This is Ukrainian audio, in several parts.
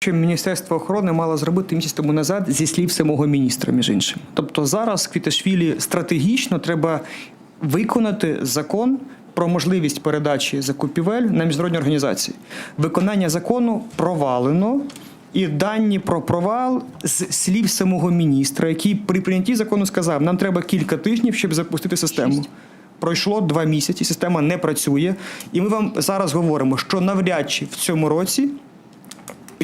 Що Міністерство охорони мало зробити місяць тому назад зі слів самого міністра, між іншим. Тобто зараз Квіташвілі стратегічно треба виконати закон про можливість передачі закупівель на міжнародні організації. Виконання закону провалено. І дані про провал з слів самого міністра, який при прийнятті закону сказав, нам треба кілька тижнів, щоб запустити систему. Пройшло два місяці, система не працює. І ми вам зараз говоримо, що навряд чи в цьому році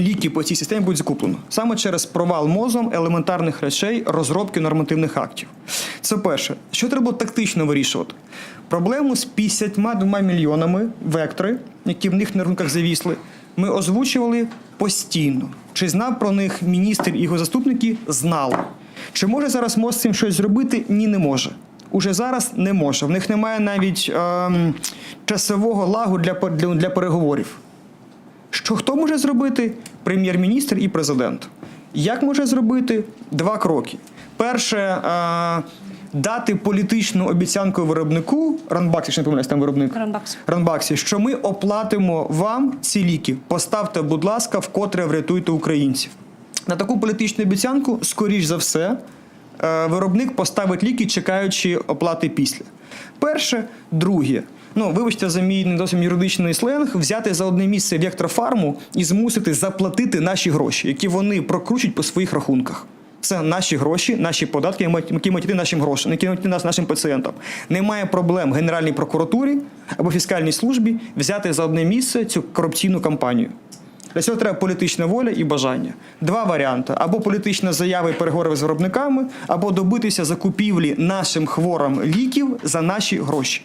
ліки по цій системі будуть закуплено саме через провал мозом елементарних речей розробки нормативних актів. Це перше, що треба тактично вирішувати. Проблему з 52 мільйонами вектори, які в них на ринках завісли, ми озвучували постійно. Чи знав про них міністр і його заступники? Знали. Чи може зараз МОЗ цим щось зробити? Ні, не може. Уже зараз не може. В них немає навіть ем, часового лагу для, для, для переговорів. Що хто може зробити? Прем'єр-міністр і президент. Як може зробити? Два кроки. Перше, е, дати політичну обіцянку виробнику Ранбаксі, якщо не помиляюсь, там виробник Ранбакс. Ранбаксі, що ми оплатимо вам ці ліки. Поставте, будь ласка, вкотре врятуйте українців. На таку політичну обіцянку, скоріш за все, е, виробник поставить ліки, чекаючи оплати після. Перше, друге. Ну, вибачте за мій не зовсім юридичний сленг, взяти за одне місце Вектрофарму і змусити заплатити наші гроші, які вони прокручують по своїх рахунках. Це наші гроші, наші податки, які мають йти нашим грошам, які мають йти нашим пацієнтам. Немає проблем Генеральній прокуратурі або фіскальній службі взяти за одне місце цю корупційну кампанію. Для цього треба політична воля і бажання. Два варіанти: або політична заява і переговори з виробниками, або добитися закупівлі нашим хворим ліків за наші гроші.